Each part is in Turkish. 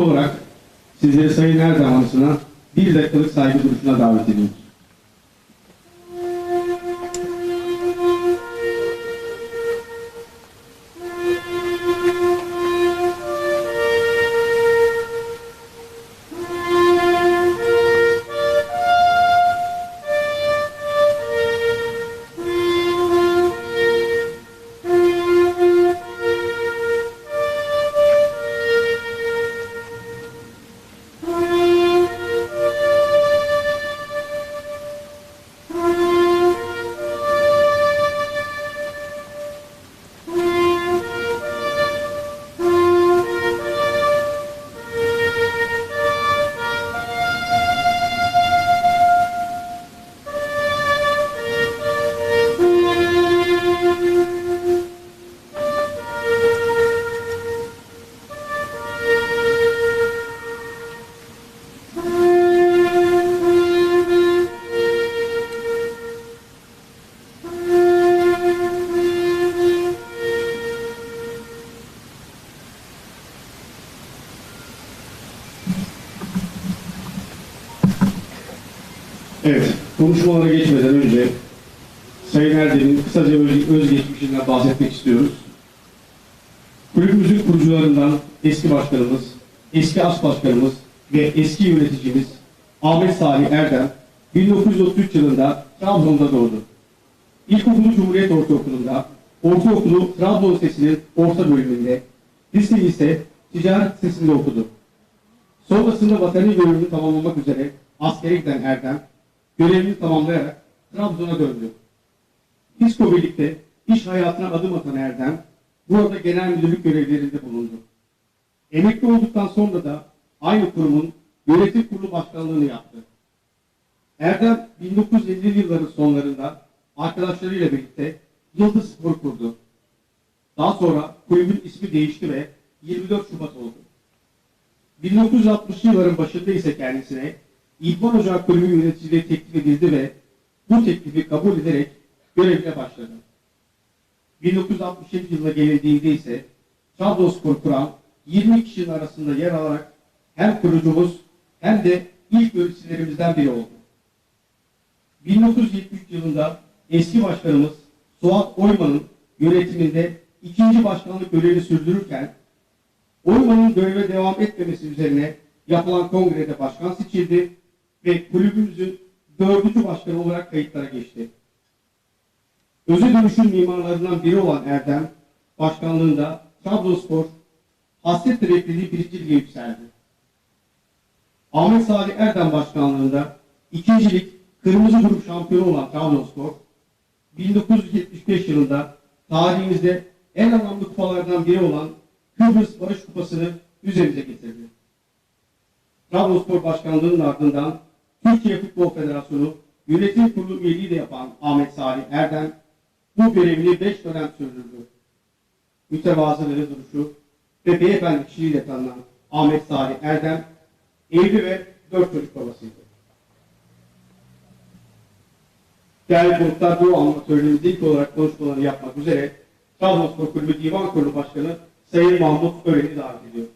olarak sizleri Sayın Erdem anısına bir dakikalık saygı duruşuna davet ediyoruz. Evet, konuşmalara geçmeden önce Sayın Erdem'in kısaca öz, özgeçmişinden bahsetmek istiyoruz. Kulübümüzün kurucularından eski başkanımız, eski as başkanımız ve eski yöneticimiz Ahmet Salih Erdem 1933 yılında Trabzon'da doğdu. İlkokulu Cumhuriyet Ortaokulu'nda, ortaokulu Trabzon Lisesi'nin orta bölümünde, liseyi ise Ticaret Lisesi'nde okudu. Sonrasında vatani görevini tamamlamak üzere askere giden Erdem, görevini tamamlayarak Trabzon'a döndü. Disko birlikte iş hayatına adım atan Erdem, burada genel müdürlük görevlerinde bulundu. Emekli olduktan sonra da aynı kurumun yönetim kurulu başkanlığını yaptı. Erdem 1950'li yılların sonlarında arkadaşlarıyla birlikte Yıldız Spor kurdu. Daha sonra kulübün ismi değişti ve 24 Şubat oldu. 1960'lı yılların başında ise kendisine İdman Ocağı Kulübü yöneticiliği teklif edildi ve bu teklifi kabul ederek görevine başladı. 1967 yılına gelindiğinde ise Trabzonspor kuran 20 kişinin arasında yer alarak hem kurucumuz hem de ilk yöneticilerimizden biri oldu. 1973 yılında eski başkanımız Suat Oyman'ın yönetiminde ikinci başkanlık görevini sürdürürken Oyman'ın göreve devam etmemesi üzerine yapılan kongrede başkan seçildi ve kulübümüzün dördüncü başkanı olarak kayıtlara geçti. Özel dönüşüm mimarlarından biri olan Erdem, başkanlığında Trabzonspor hasretle beklediği birinci lige yükseldi. Ahmet Salih Erdem başkanlığında ikincilik kırmızı grup şampiyonu olan Trabzonspor, 1975 yılında tarihimizde en anlamlı kupalardan biri olan Kıbrıs Barış Kupası'nı üzerimize getirdi. Trabzonspor Başkanlığı'nın ardından Türkiye Futbol Federasyonu Yönetim Kurulu üyeliği de yapan Ahmet Salih Erdem bu görevini 5 dönem sürdürdü. Mütevazılığı duruşu ve beyefendi kişiliğiyle tanınan Ahmet Salih Erdem evli ve 4 çocuk babasıydı. Değerli konuklar bu amatörlüğümüzde ilk olarak konuşmalarını yapmak üzere Trabzonspor Kulübü Divan Kurulu Başkanı Sayın Mahmut Ören'i davet ediyorum.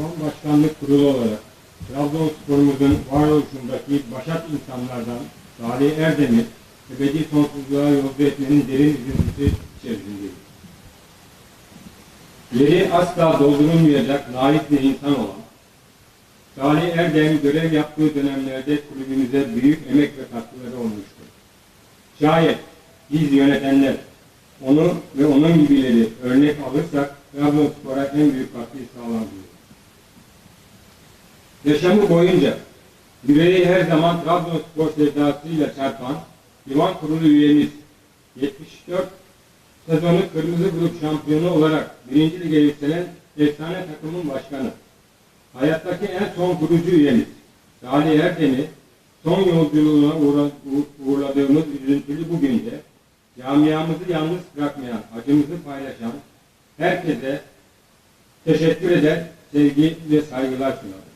Divan Başkanlık Kurulu olarak Trabzonspor'umuzun varoluşundaki başat insanlardan Salih Erdem'i ebedi sonsuzluğa yolcu etmenin derin üzüntüsü içerisindeyiz. Yeri asla doldurulmayacak naif bir insan olan Salih Erdem görev yaptığı dönemlerde kulübümüze büyük emek ve katkıları olmuştur. Şayet biz yönetenler onu ve onun gibileri örnek alırsak Trabzonspor'a en büyük katkıyı sağlayabiliriz. Yaşamı boyunca yüreği her zaman Trabzonspor sevdasıyla çarpan divan kurulu üyemiz 74 sezonu kırmızı grup şampiyonu olarak birinci lige yükselen efsane takımın başkanı. Hayattaki en son kurucu üyemiz Salih Erdem'i son yolculuğuna uğra- uğ- uğurladığımız üzüntülü bu günde camiamızı yalnız bırakmayan, acımızı paylaşan herkese teşekkür eder, sevgi ve saygılar sunarım.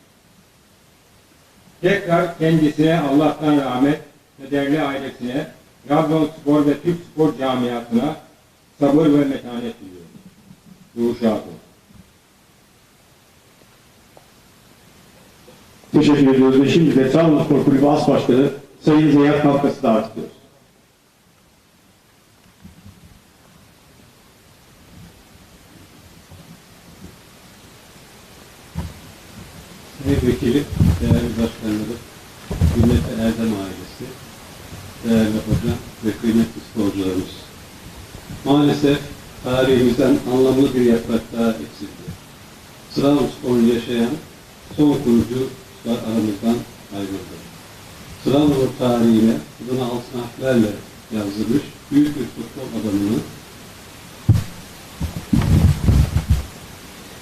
Tekrar kendisine Allah'tan rahmet ve değerli ailesine, Trabzonspor ve Türk spor camiasına sabır ve metanet diliyorum. Ruhu olsun. Teşekkür ediyoruz ve şimdi de Trabzonspor Kulübü As Başkanı Sayın Zeyyat Kalkas'ı davet ediyoruz. Sayın Vekilim, değerli başkanlarım, kıymetli Erdem ailesi, değerli hocam ve kıymetli sporcularımız. Maalesef tarihimizden anlamlı bir yaprak daha eksildi. Trabzonspor'u yaşayan son kurucu aramızdan ayrıldı. Trabzon tarihine adına altın harflerle yazılmış büyük bir futbol adamını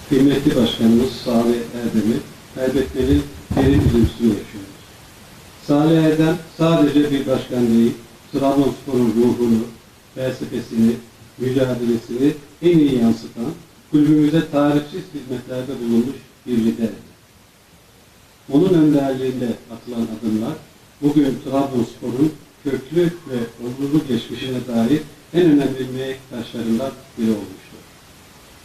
kıymetli başkanımız Salih Erdem'i kaybetmenin derin üzüntüsünü yaşıyoruz. Salih Erdem sadece bir başkan değil, Trabzonspor'un ruhunu, felsefesini, mücadelesini en iyi yansıtan, kulübümüze tarihsiz hizmetlerde bulunmuş bir liderdi. Onun önderliğinde atılan adımlar, bugün Trabzonspor'un köklü ve onurlu geçmişine dair en önemli mihenk taşlarından biri olmuştur.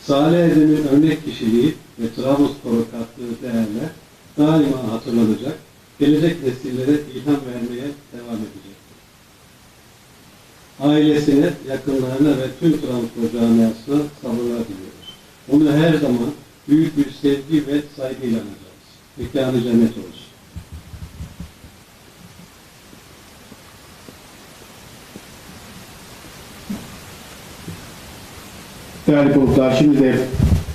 Salih Erdem'in örnek kişiliği ve Trabzonspor'a kattığı değerler daima hatırlanacak, gelecek nesillere ilham vermeye devam edecektir. Ailesine, yakınlarına ve tüm Trabzonspor camiasına sabırlar diliyoruz. Onu her zaman büyük bir sevgi ve saygıyla anacağız. Mekanı cennet olsun. Değerli konuklar şimdi de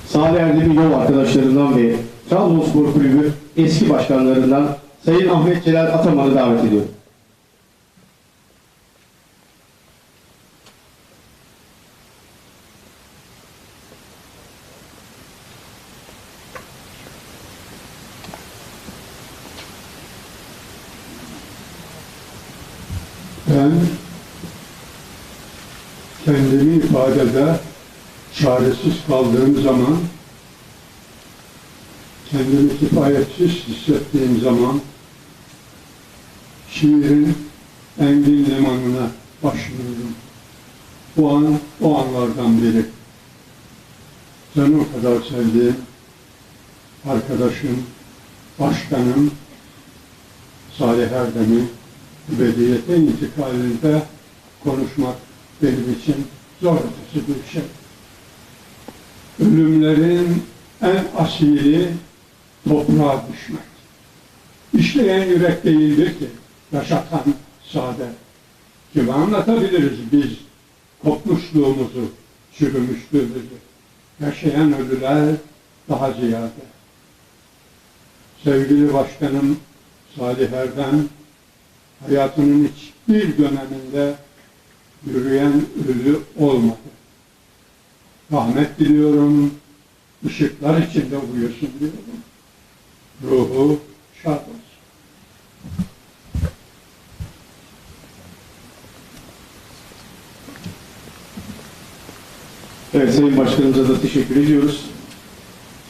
Salih Erdem'in yol arkadaşlarından ve Trabzonspor Kulübü eski başkanlarından Sayın Ahmet Celal Ataman'ı davet ediyorum. Ben kendimi ifadede çaresiz kaldığım zaman, kendimi kifayetsiz hissettiğim zaman şiirin engin limanına başlıyorum. Bu an o anlardan biri. Canım kadar sevdiğim arkadaşım, başkanım Salih Erdem'i ebediyete intikalinde konuşmak benim için zor ötesi bir şey. Ölümlerin en asili toprağa düşmek. İşleyen yürek değildir ki, yaşatan sade. Kimi anlatabiliriz biz kopmuşluğumuzu, çürümüşlüğümüzü. Yaşayan ölüler daha ziyade. Sevgili Başkanım Salih Erdem, hayatının hiçbir döneminde yürüyen ölü olmadı. Rahmet diliyorum, ışıklar içinde uyusun diyorum. Ruhu şad olsun. Evet Sayın Başkanımıza da teşekkür ediyoruz.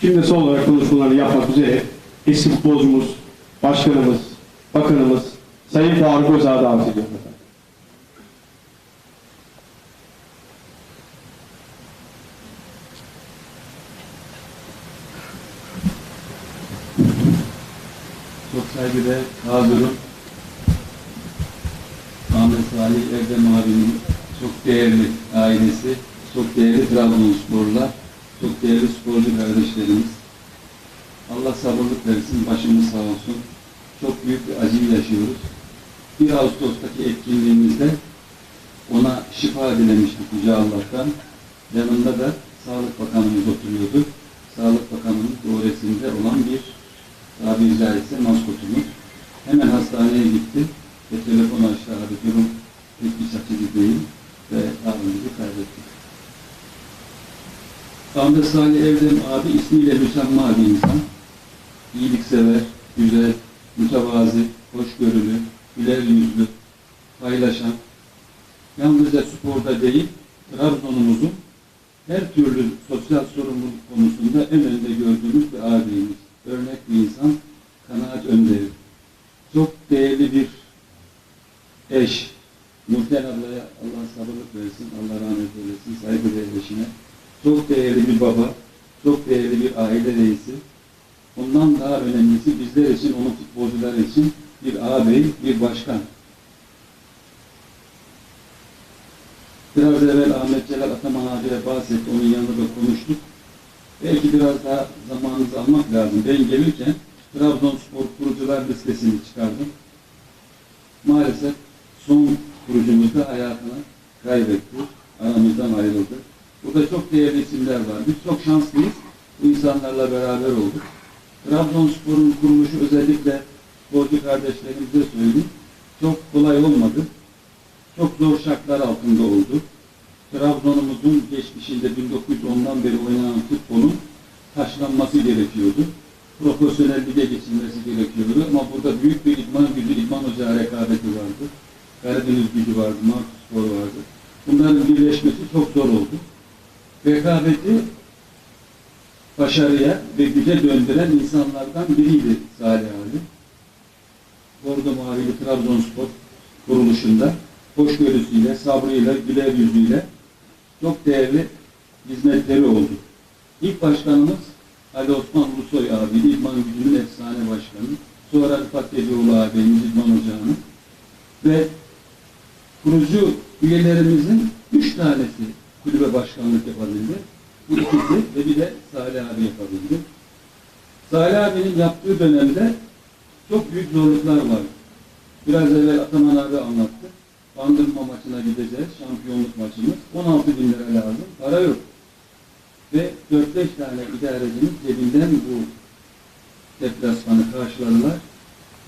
Şimdi son olarak konuşmalarını yapmak üzere eski futbolcumuz, başkanımız, bakanımız Sayın Faruk Özağ'ı davet ediyorum. efendim. Saygıdeğer hazırım. Ahmet Salih Erdem abinin çok değerli ailesi, çok değerli Trabzonsporlar, çok değerli sporcu kardeşlerimiz. Allah sabırlık versin, başımız sağ olsun. Çok büyük bir acı yaşıyoruz. 1 Ağustos'taki etkinliğimizde ona şifa dilemiştik Yüce Allah'tan. Yanında da Sağlık Bakanımız oturuyordu. Sağlık Bakanımız doğresinde olan bir tabiri caizse maskotumuz. Hemen hastaneye gitti ve telefon abi durum pek açıcı değil ve abimizi kaybettik. Ahmet Salih Evdem abi ismiyle müsemma bir insan. İyiliksever, güzel, mütevazi, hoşgörülü, güler yüzlü, paylaşan, yalnızca sporda değil, Trabzon'umuzun her türlü sosyal sorumluluk konusunda en önde gördüğümüz bir abimiz. Örnek bir insan, kanaat önderi. çok değerli bir eş. Nurten ablaya Allah sabırlık versin, Allah rahmet eylesin, saygıdeğer eşine. Çok değerli bir baba, çok değerli bir aile reisi. Ondan daha önemlisi bizler için, onun futbolcular için bir ağabey, bir başkan. Biraz evvel Ahmet Celal Ataman abiyle bahsetti, onun yanında da konuştuk. Belki biraz daha zamanınızı almak lazım. Ben gelirken Trabzonspor kurucular listesini çıkardım. Maalesef son kurucumuz da hayatını kaybetti. Aramızdan ayrıldı. Burada çok değerli isimler var. Biz çok şanslıyız. Bu insanlarla beraber olduk. Trabzonspor'un kuruluşu özellikle sporcu kardeşlerimize söyleyeyim. Çok kolay olmadı. Çok zor şartlar altında oldu. Trabzon'umuzun geçmişinde 1910'dan beri oynanan futbolun taşlanması gerekiyordu. Profesyonel lige geçilmesi gerekiyordu. Ama burada büyük bir idman gücü, idman ocağı rekabeti vardı. Karadeniz gücü vardı, Markus Spor vardı. Bunların birleşmesi çok zor oldu. Rekabeti başarıya ve güce döndüren insanlardan biriydi Salih abi. Bordo Mavili Trabzonspor kuruluşunda hoşgörüsüyle, sabrıyla, güler yüzüyle çok değerli hizmetleri oldu. İlk başkanımız Ali Osman Ulusoy abi, İdman Gücü'nün efsane başkanı. Sonra Rıfat Geceoğlu abimiz İdman Ocağı'nın. Ve kurucu üyelerimizin üç tanesi kulübe başkanlık yapabildi. Bu ikisi ve bir de Salih abi yapabildi. Salih abinin yaptığı dönemde çok büyük zorluklar var. Biraz evvel Ataman abi anlattı. Bandırma maçına gideceğiz. Şampiyonluk maçımız. 16 bin lira lazım. Para yok. Ve 4-5 tane idarecinin cebinden bu deplasmanı karşıladılar.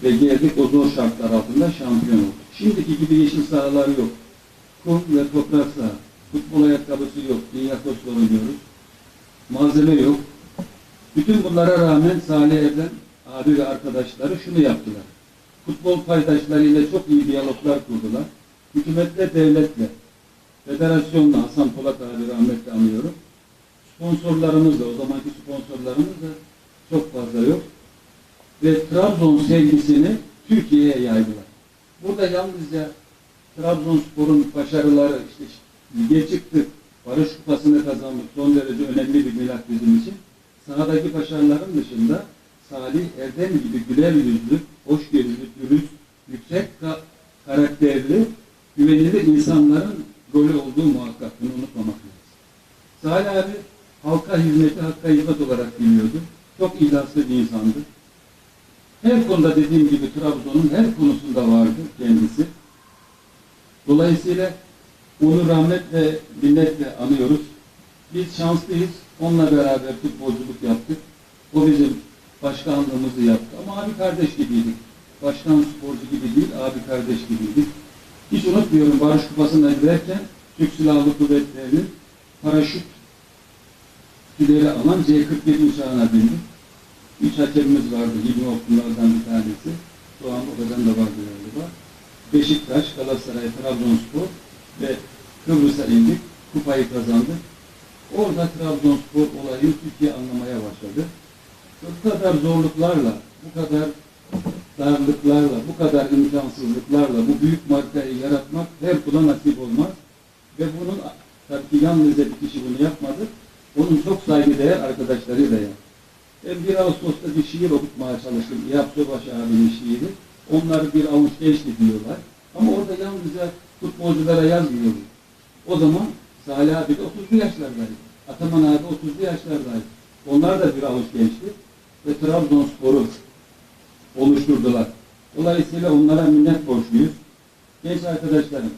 Ve geldik o zor şartlar altında şampiyon olduk. Şimdiki gibi yeşil sahalar yok. Kum ve toprak saha. Futbol ayakkabısı yok. Dünya koçla oynuyoruz. Malzeme yok. Bütün bunlara rağmen Salih Erdem abi ve arkadaşları şunu yaptılar. Futbol paydaşlarıyla çok iyi diyaloglar kurdular. Hükümetle, devletle, federasyonla, Hasan Polat abi rahmetle anıyorum. Sponsorlarımız da, o zamanki sponsorlarımız da çok fazla yok. Ve Trabzon sevgisini Türkiye'ye yaydılar. Burada yalnızca Trabzonspor'un başarıları, işte lige çıktık, Barış Kupası'nı kazandık, son derece önemli bir milat bizim için. Sahadaki başarıların dışında Salih Erdem gibi güler yüzlü, hoşgörülü, dürüst, yüksek ka- karakterli, güvenilir insanların rolü olduğu muhakkak. Bunu unutmamak lazım. Salih abi halka hizmeti, hakka hizmet olarak biliyordu. Çok ihlaslı bir insandı. Her konuda dediğim gibi Trabzon'un her konusunda vardı kendisi. Dolayısıyla onu rahmetle, minnetle anıyoruz. Biz şanslıyız. Onunla beraber futbolculuk yaptık. O bizim başkanlığımızı yaptı. Ama abi kardeş gibiydik. Başkan sporcu gibi değil, abi kardeş gibiydik. Hiç unutmuyorum Barış Kupası'na giderken Türk Silahlı Kuvvetleri'nin paraşüt tüleri alan C-47 uçağına bindik. Üç hakemimiz vardı, Hilmi Okkullardan bir tanesi. Doğan Obadan da vardı galiba. Beşiktaş, Galatasaray, Trabzonspor ve Kıbrıs'a indik. Kupayı kazandık. Orada Trabzonspor olayını Türkiye anlamaya başladı. Bu kadar zorluklarla, bu kadar darlıklarla, bu kadar imkansızlıklarla bu büyük markayı yaratmak her kula nasip olmaz. Ve bunun tabii ki yalnızca bir kişi bunu yapmadı. Onun çok saygıdeğer arkadaşlarıyla yaptı. Ben 1 Ağustos'ta bir şiir okutmaya çalıştım. İyap Sobaş abinin şiiri. Onlar bir avuç gençti diyorlar. Ama orada yalnızca futbolculara yazmıyordu. O zaman Salih abi de 30'lu yaşlardaydı. Ataman abi 30'lu yaşlardaydı. Onlar da bir avuç gençti. Ve Trabzonspor'u oluşturdular. Dolayısıyla onlara minnet borçluyuz. Genç arkadaşlarım,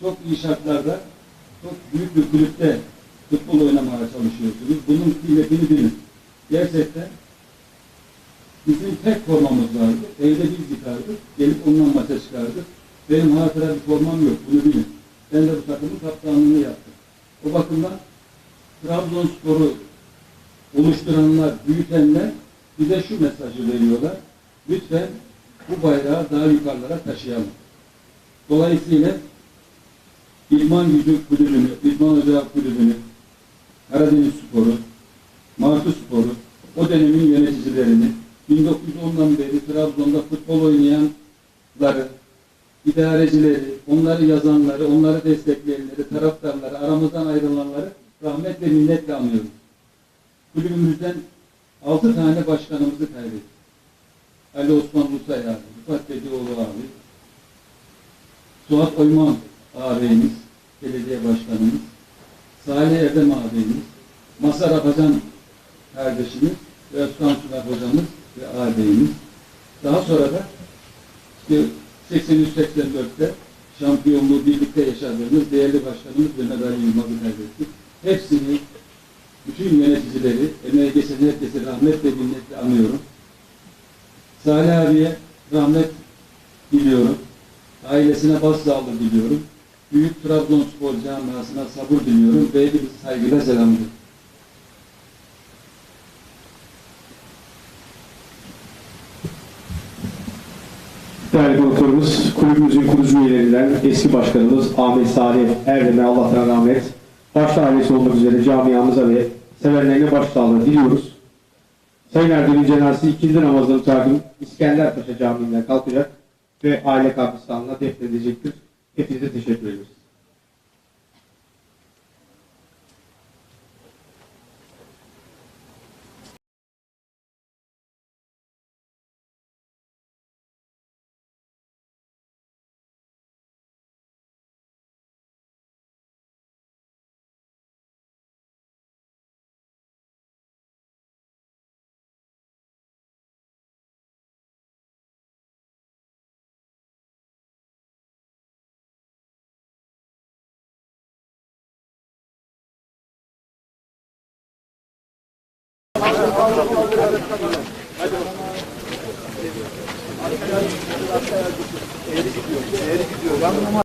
çok iyi şartlarda, çok büyük bir kulüpte futbol oynamaya çalışıyorsunuz. Bunun kıymetini bilin. Gerçekten bizim tek formamız vardı. Evde biz yıkardık. Gelip ondan maça çıkardık. Benim hatıra bir formam yok. Bunu bilin. Ben de bu takımın kaptanlığını yaptım. O bakımdan Trabzonspor'u oluşturanlar, büyütenler bize şu mesajı veriyorlar. Lütfen bu bayrağı daha yukarılara taşıyalım. Dolayısıyla İdman Gücü Kulübü'nü, İdman Ocağı Kulübü'nü, Karadeniz Sporu, Martı Sporu, o dönemin yöneticilerini, 1910'dan beri Trabzon'da futbol oynayan başkanları, idarecileri, onları yazanları, onları destekleyenleri, taraftarları, aramızdan ayrılanları rahmet ve minnetle anıyorum. Kulübümüzden altı tane başkanımızı kaybettik. Ali Osman Musay abi, Rıfat Bedioğlu abi, Suat Oyman ağabeyimiz, belediye başkanımız, Salih Erdem ağabeyimiz, Masar Afacan kardeşimiz ve Özkan Sunak hocamız ve ağabeyimiz. Daha sonra da işte 83-84'te şampiyonluğu birlikte yaşadığımız değerli başkanımız Mehmet Ali Yılmaz'ı kaybettik. Hepsini, bütün yöneticileri, emeği geçen herkese rahmet ve minnetle anıyorum. Salih abiye rahmet diliyorum. Ailesine başsağlığı diliyorum. Büyük Trabzonspor camiasına sabır diliyorum ve hepinizi saygıyla selamlıyorum. Değerli konuklarımız, kulübümüzün kurucu üyelerinden eski başkanımız Ahmet Salih Erdem'e Allah'tan rahmet, başta ailesi olmak üzere camiamıza ve sevenlerine başsağlığı diliyoruz. Sayın cenazesi ikindi namazını takip İskenderpaşa Camii'nden kalkacak ve aile kabristanlığına defnedilecektir. Hepinize teşekkür ederiz. Eğri gidiyor. Eğri gidiyor.